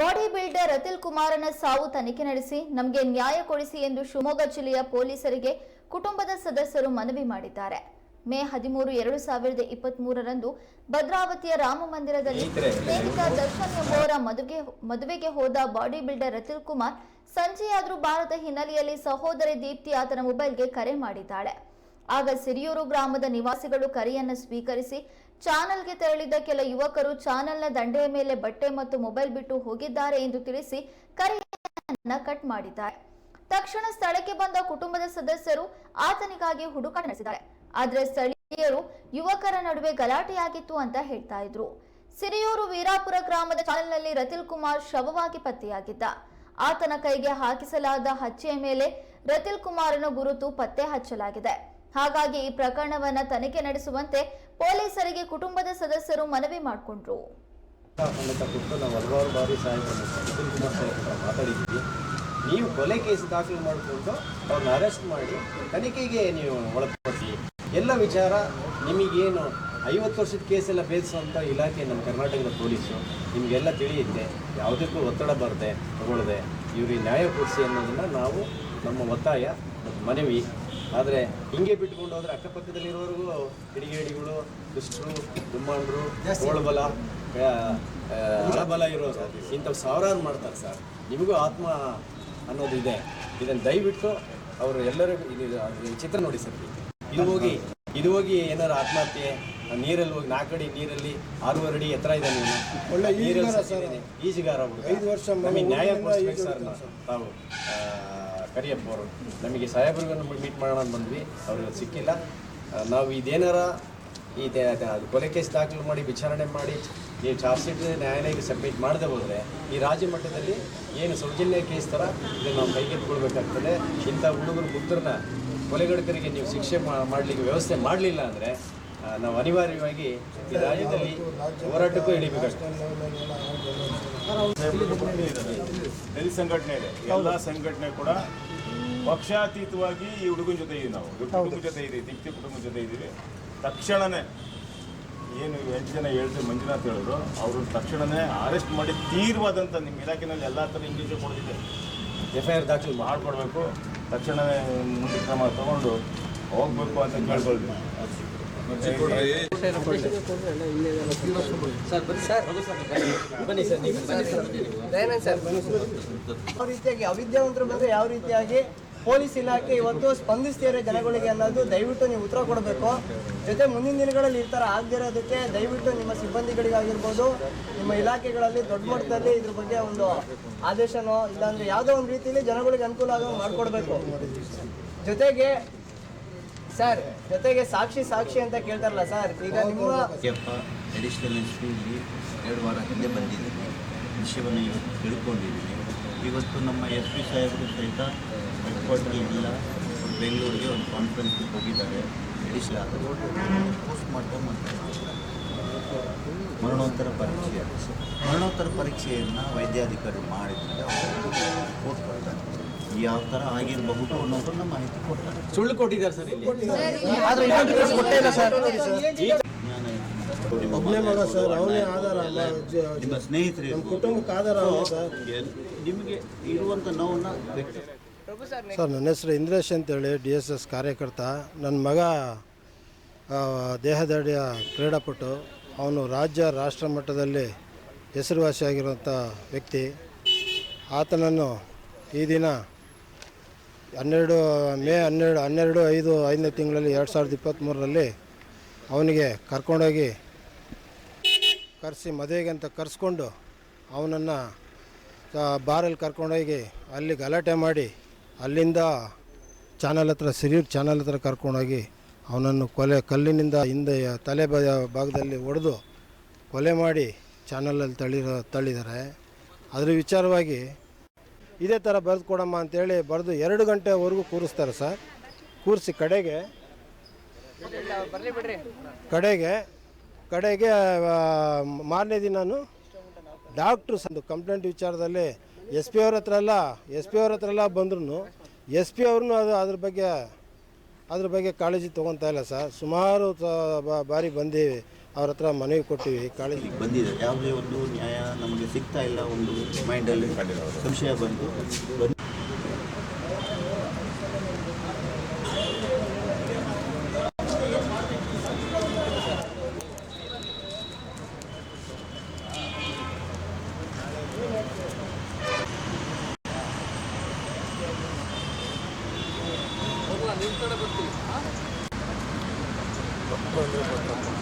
Body builder ಅತಿಲ್ ಕುಮಾರನ ಸಾವು ತನಿಖೆ ನಡೆಸಿ ನಮಗೆ ನ್ಯಾಯ ಕೊಡಿಸಿ ಎಂದು ಶಿವಮೊಗ್ಗ ಜಿಲ್ಲೆಯ ಪೊಲೀಸರಿಗೆ ಕುಟುಂಬದ ಸದಸ್ಯರು ಮನವಿ ಮಾಡಿದ್ದಾರೆ. ಮೇ ಹದಿಮೂರು ಎರಡು ಸಾವಿರದ ಇಪ್ಪತ್ತ್ ಮೂರರಂದು ಭದ್ರಾವತಿಯ ರಾಮ ಮಂದಿರದಲ್ಲಿ ಸ್ನೇಹಿತ ದರ್ಶನ್ ಎಂಬುವರ ಮದುವೆ ಮದುವೆಗೆ ಹೋದ ಬಾಡಿ ಬಿಲ್ಡರ್ ಅತಿಲ್ ಕುಮಾರ್ ಸಂಜೆಯಾದರೂ ಬಾರದ ಹಿನ್ನೆಲೆಯಲ್ಲಿ ಸಹೋದರಿ ದೀಪ್ತಿ ಆತನ ಮೊಬೈಲ್ಗೆ ಕರೆ ಮಾಡಿದ್ದಾಳೆ. ಆಗ ಸಿರಿಯೂರು ಗ್ರಾಮದ ನಿವಾಸಿಗಳು ಕರೆಯನ್ನು ಸ್ವೀಕರಿಸಿ ಚಾನಲ್ಗೆ ತೆರಳಿದ್ದ ಕೆಲ ಯುವಕರು ಚಾನಲ್ನ ದಂಡೆಯ ಮೇಲೆ ಬಟ್ಟೆ ಮತ್ತು ಮೊಬೈಲ್ ಬಿಟ್ಟು ಹೋಗಿದ್ದಾರೆ ಎಂದು ತಿಳಿಸಿ ಕರೆಯನ್ನ ಕಟ್ ಮಾಡಿದ್ದಾರೆ. ತಕ್ಷಣ ಸ್ಥಳಕ್ಕೆ ಬಂದ ಕುಟುಂಬದ ಸದಸ್ಯರು ಆತನಿಗಾಗಿ ಹುಡುಕಾಟ ನಡೆಸಿದ್ದಾರೆ. ಆದರೆ ಸ್ಥಳೀಯರು ಯುವಕರ ನಡುವೆ ಗಲಾಟೆಯಾಗಿತ್ತು ಅಂತ ಹೇಳ್ತಾ ಇದ್ರು. ಸಿರಿಯೂರು ವೀರಾಪುರ ಗ್ರಾಮದ ಚಾನಲ್ನಲ್ಲಿ ರತಿಲ್ ಕುಮಾರ್ ಶವವಾಗಿ ಪತ್ತೆಯಾಗಿದ್ದ. ಆತನ ಕೈಗೆ ಹಾಕಿಸಲಾದ ಹಚ್ಚೆಯ ಮೇಲೆ ರತಿಲ್ ಕುಮಾರನ ಗುರುತು ಪತ್ತೆ ಹಚ್ಚಲಾಗಿದೆ. ಹಾಗಾಗಿ ಈ ಪ್ರಕರಣವನ್ನ ತನಿಖೆ ನಡೆಸುವಂತೆ ಪೊಲೀಸರಿಗೆ ಕುಟುಂಬದ ಸದಸ್ಯರು ಮನವಿ ಮಾಡಿಕೊಂಡ್ರು. ನಾವು ಹಲವಾರು ಬಾರಿ ಸಹಾಯ ನಿತಿನ್ ಕುಮಾರ್ ಸಾಹೇಬ್ ಹತ್ರ ಮಾತಾಡಿದ್ವಿ ನೀವು ಕೊಲೆ ಕೇಸ್ ದಾಖಲು ಮಾಡಿಕೊಂಡು ಅವ್ರನ್ನ ಅರೆಸ್ಟ್ ಮಾಡಿ ತನಿಖೆಗೆ ನೀವು ಒಳಪಡಿಸಿ ಎಲ್ಲ ವಿಚಾರ ನಿಮಗೇನು ಐವತ್ತು ವರ್ಷದ ಕೇಸೆಲ್ಲ ಬೇಯಿಸುವಂಥ ಇಲಾಖೆ ನಮ್ಮ ಕರ್ನಾಟಕದ ಪೊಲೀಸು ನಿಮಗೆಲ್ಲ ತಿಳಿಯುತ್ತೆ. ಯಾವುದಕ್ಕೂ ಒತ್ತಡ ಬರದೆ ತಗೊಳ್ಳದೆ ಇವ್ರಿಗೆ ನ್ಯಾಯ ಕೊಡಿಸಿ ಅನ್ನೋದನ್ನು ನಾವು ನಮ್ಮ ಒತ್ತಾಯ ಮನವಿ ಆದರೆ ಹಿಂಗೆ ಬಿಟ್ಕೊಂಡು ಹೋದ್ರೆ ಅಕ್ಕಪಕ್ಕದಲ್ಲಿರೋರಿಗೂ ಕಿಡಿಗೇಡಿಗಳು ದುಷ್ಟರು ದುಮ್ಮಾಂಡ್ರು ಕೋಳಬಲ ಹಣಬಲ ಇರೋ ಸಾಧ್ಯ ಇಂಥವ್ ಸಾವಿರಾರು ಮಾಡ್ತಾರೆ ಸರ್. ನಿಮಗೂ ಆತ್ಮ ಅನ್ನೋದಿದೆ. ಇದನ್ನು ದಯವಿಟ್ಟು ಅವರು ಎಲ್ಲರಿಗೂ ಇದು ಚಿತ್ರ ನೋಡಿ ಸರ್. ಇದು ಹೋಗಿ ಇದು ಹೋಗಿ ಏನಾರು ಆತ್ಮಹತ್ಯೆ ನೀರಲ್ಲಿ ಹೋಗಿ ನಾಲ್ಕು ಅಡಿ ನೀರಲ್ಲಿ ಆರೂವರೆ ಅಡಿ ಎತ್ತರ ಇದೆ ನೀನು ಒಳ್ಳೆ ನೀರಲ್ಲಿ ಈಜುಗಾರ. ಐದು ವರ್ಷ ಮಗು ನಮಗೆ ನ್ಯಾಯ ಕೊಡಿಸ್ಬೇಕು ಸರ್ ನಾವು. ತಾವು. ಕರಿಯಪ್ಪ ಅವರು ನಮಗೆ ಸಾಹೇಬ್ರಿಗೂ ಮೀಟ್ ಮಾಡೋಣ ಅಂತ ಬಂದ್ವಿ. ಅವ್ರಿಗೆ ಸಿಕ್ಕಿಲ್ಲ. ನಾವು ಇದೇನಾರ ಈ ಕೊಲೆ ಕೇಸ್ ದಾಖಲು ಮಾಡಿ, ವಿಚಾರಣೆ ಮಾಡಿ, ನೀವು ಚಾರ್ಜ್ ಶೀಟ್ ನ್ಯಾಯಾಲಯಕ್ಕೆ ಸಬ್ಮಿಟ್ ಮಾಡದೆ ಹೋದರೆ ಈ ರಾಜ್ಯ ಮಟ್ಟದಲ್ಲಿ ಏನು ಸೌಜನ್ಯ ಕೇಸ್ ಥರ ಇದನ್ನು ನಾವು ಕೈಗೆತ್ಕೊಳ್ಬೇಕಾಗ್ತದೆ ಇಂಥ ಹುಡುಗರು ಮುಗ್ಧರನ್ನ ಕೊಲೆಗಡಕರಿಗೆ ನೀವು ಶಿಕ್ಷೆ ಮಾಡಲಿಕ್ಕೆ ವ್ಯವಸ್ಥೆ ಮಾಡಲಿಲ್ಲ ಅಂದರೆ ನಾವು ಅನಿವಾರ್ಯವಾಗಿ ಈ ರಾಜ್ಯದಲ್ಲಿ ಹೋರಾಟಕ್ಕೂ ಇಳಿಬೇಕಷ್ಟೇ ದಲಿತ ಸಂಘಟನೆ ಇದೆ. ಎಲ್ಲ ಸಂಘಟನೆ ಕೂಡ ಪಕ್ಷಾತೀತವಾಗಿ ಈ ಹುಡುಗನ ಜೊತೆ ಇದೀವಿ ನಾವು. ಹುಡುಗನ ಕುಟುಂಬದ ಜೊತೆ ಇದೀವಿ ದೀಪ್ತಿ ಕುಟುಂಬದ ಜೊತೆ ಇದ್ದೀವಿ. ತಕ್ಷಣನೇ ಏನು ಎಂಟು ಜನ ಹೇಳ್ತೀವಿ ಮಂಜುನಾಥ್ ಹೇಳಿದ್ರು. ಅವರು ತಕ್ಷಣನೇ ಅರೆಸ್ಟ್ ಮಾಡಿ ತೀರ್ವಾದಂಥ ನಿಮ್ಮ ಇಲಾಖೆನಲ್ಲಿ ಎಲ್ಲ ಥರ ಇಂಗ್ಲೀಷ್ ಕೊಡ್ತಿದೆ ಎಫ್ ಐ ಆರ್ ದಾಖಲು ಮಾಡಿಕೊಡ್ಬೇಕು. ಮಾಡ್ಕೊಡ್ಬೇಕು ತಕ್ಷಣವೇ ಮುಂದೆ ಕ್ರಮ ತಗೊಂಡು ಹೋಗ್ಬೇಕು ಅಂತ ಕೇಳ್ಕೊಳ್ತೀವಿ. ರೀತಿಯಾಗಿ ಅವಿದ್ಯಾವಂತರು ಬಂದ್ರೆ ಯಾವ ರೀತಿಯಾಗಿ ಪೊಲೀಸ್ ಇಲಾಖೆ ಇವತ್ತು ಸ್ಪಂದಿಸ್ತಿದ್ದಾರೆ ಜನಗಳಿಗೆ ಅನ್ನೋದು ದಯವಿಟ್ಟು ನೀವು ಉತ್ತರ ಕೊಡಬೇಕು. ಜೊತೆ ಮುಂದಿನ ದಿನಗಳಲ್ಲಿ ಈ ಥರ ಆಗದಿರೋದಕ್ಕೆ ದಯವಿಟ್ಟು ನಿಮ್ಮ ಸಿಬ್ಬಂದಿಗಳಿಗಾಗಿರ್ಬೋದು ನಿಮ್ಮ ಇಲಾಖೆಗಳಲ್ಲಿ ದೊಡ್ಡ ಮಟ್ಟದಲ್ಲಿ ಇದ್ರ ಬಗ್ಗೆ ಒಂದು ಆದೇಶನೋ ಇಲ್ಲಾಂದ್ರೆ ಯಾವುದೋ ಒಂದು ರೀತಿಯಲ್ಲಿ ಜನಗಳಿಗೆ ಅನುಕೂಲ ಆಗೋ ಮಾಡಿಕೊಡ್ಬೇಕು. ಜೊತೆಗೆ ಸರ್ ಜೊತೆಗೆ ಸಾಕ್ಷಿ ಸಾಕ್ಷಿ ಅಂತ ಕೇಳ್ತಾರಲ್ಲ ಸರ್ ಈಗ ನಿಮ್ಮ ಅಡಿಷನಲ್ ಎರಡು ವಾರ ಹಿಂದೆ ಬಂದಿದ್ದೀನಿ. ವಿಷಯವನ್ನು ಇವತ್ತು ತಿಳ್ಕೊಂಡಿದ್ದೀನಿ. ಇವತ್ತು ನಮ್ಮ ಎಸ್ ಪಿ ಸಾಹೇಬರು ಸಹಿತ ಹೆಡ್ಕ್ವಾರ್ಟರ್ಗೆ ಇಲ್ಲ ಬೆಂಗಳೂರಿಗೆ ಒಂದು ಕಾನ್ಫರೆನ್ಸ್ಗೆ ಹೋಗಿದ್ದಾರೆ. ಅಡಿಷನಲ್ ಆದರೂ ಪೋಸ್ಟ್ ಮಾಡ್ಕೊಂಡು ಮಾಡ್ತಾರೆ. ಮರಣೋತ್ತರ ಪರೀಕ್ಷೆ ಮರಣೋತ್ತರ ಪರೀಕ್ಷೆಯನ್ನು ವೈದ್ಯಾಧಿಕಾರಿ ಮಾಡಿದ್ರೆ ಅವರು ರಿಪೋರ್ಟ್ ಕೊಡ್ತಾರೆ ಯಾವ ಥರ ಆಗಿರಬಹುದು ಅನ್ನೋದನ್ನ ಮಾಹಿತಿ ಕೊಡ್ತಾರೆ. ಸುಳ್ಳು ಕೊಟ್ಟಿದ್ದಾರೆ ಸರ್ ಇಲ್ಲಿ. ಆದ್ರೆ ಇನ್ನೊಂದು ಕೇಸ್ ಕೊಟ್ಟೇ ಇಲ್ಲ ಸರ್. ಜ್ಞಾನ ನಿಮ್ಮ ಒಬ್ಬನೇ ಮಗ ಸರ್. ಅವನೇ ಆಧಾರ ಅಲ್ಲ ನಿಮ್ಮ ಸ್ನೇಹಿತರು ನಮ್ಮ ಕುಟುಂಬಕ್ಕೆ ಆಧಾರ ಅವನೇ ಸರ್. ನಿಮಗೆ ಇರುವಂತ ನೋವನ್ನ ವ್ಯಕ್ತ ಸರ್ ನನ್ನ ಹೆಸರು ಇಂದ್ರೇಶ್ ಅಂತೇಳಿ ಡಿ ಎಸ್ ಎಸ್ ಕಾರ್ಯಕರ್ತ. ನನ್ನ ಮಗ ಆ, ದೇಹದಾಡಿಯ ಕ್ರೀಡಾಪಟು. ಅವನು ರಾಜ್ಯ ರಾಷ್ಟ್ರ ಮಟ್ಟದಲ್ಲಿ ಹೆಸರುವಾಸಿಯಾಗಿರುವಂಥ ವ್ಯಕ್ತಿ. ಆತನನ್ನು ಈ ದಿನ ಹನ್ನೆರಡು, ಮೇ ಹನ್ನೆರಡು ಹನ್ನೆರಡು, ಐದು, ಐದನೇ ತಿಂಗಳಲ್ಲಿ ಎರಡು ಸಾವಿರದ ಇಪ್ಪತ್ತ್ಮೂರರಲ್ಲಿ ಅವನಿಗೆ ಕರ್ಕೊಂಡೋಗಿ ಕರೆಸಿ, ಮದುವೆಗೆ ಅಂತ ಕರೆಸ್ಕೊಂಡು ಅವನನ್ನು ಬಾರಲ್ಲಿ ಕರ್ಕೊಂಡೋಗಿ ಅಲ್ಲಿ ಗಲಾಟೆ ಮಾಡಿ, ಅಲ್ಲಿಂದ ಚಾನಲ್ ಹತ್ರ, ಸಿರಿಯೂರು ಚಾನಲ್ ಹತ್ರ ಕರ್ಕೊಂಡೋಗಿ ಅವನನ್ನು ಕೊಲೆ, ಕಲ್ಲಿನಿಂದ ಹಿಂದೆ ತಲೆ ಭಾಗದಲ್ಲಿ ಹೊಡೆದು ಕೊಲೆ ಮಾಡಿ ಚಾನಲಲ್ಲಿ ತಳ್ಳಿರೋ, ತಳ್ಳಿದ್ದಾರೆ. ಅದರ ವಿಚಾರವಾಗಿ ಇದೇ ಥರ ಬರೆದು ಕೊಡಮ್ಮ ಅಂತೇಳಿ ಬರೆದು ಎರಡು ಗಂಟೆವರೆಗೂ ಕೂರಿಸ್ತಾರೆ ಸರ್. ಕೂರಿಸಿ ಕಡೆಗೆ ಕಡೆಗೆ ಕಡೆಗೆ ಮಾರನೇ ದಿನನೂ ಡಾಕ್ಟ್ರು ಸಂದು ಕಂಪ್ಲೇಂಟ್ ವಿಚಾರದಲ್ಲಿ ಎಸ್ ಪಿ ಅವ್ರ ಹತ್ರ ಎಲ್ಲ ಎಸ್ ಪಿ ಅವ್ರ ಹತ್ರ ಎಲ್ಲ ಬಂದ್ರು ಎಸ್ ಪಿ ಅವ್ರೂ ಅದು ಅದ್ರ ಬಗ್ಗೆ ಅದ್ರ ಬಗ್ಗೆ ಕಾಳಜಿ ತೊಗೊತಾ ಇಲ್ಲ ಸರ್. ಸುಮಾರು ಬಾರಿ ಬಂದೀವಿ. ಅವ್ರ ಹತ್ರ ಮನವಿ ಕೊಟ್ಟಿವಿ ಕಾಳಜಿ ಬಂದಿದೆ. ಯಾವುದೇ ಒಂದು ನ್ಯಾಯ ನಮಗೆ ಸಿಗ್ತಾ ಇಲ್ಲ ಒಂದು ಮೈಂಡಲ್ಲಿ ಸಂಶಯ ಬಂದು ಬಂದು ಅಂದರೆ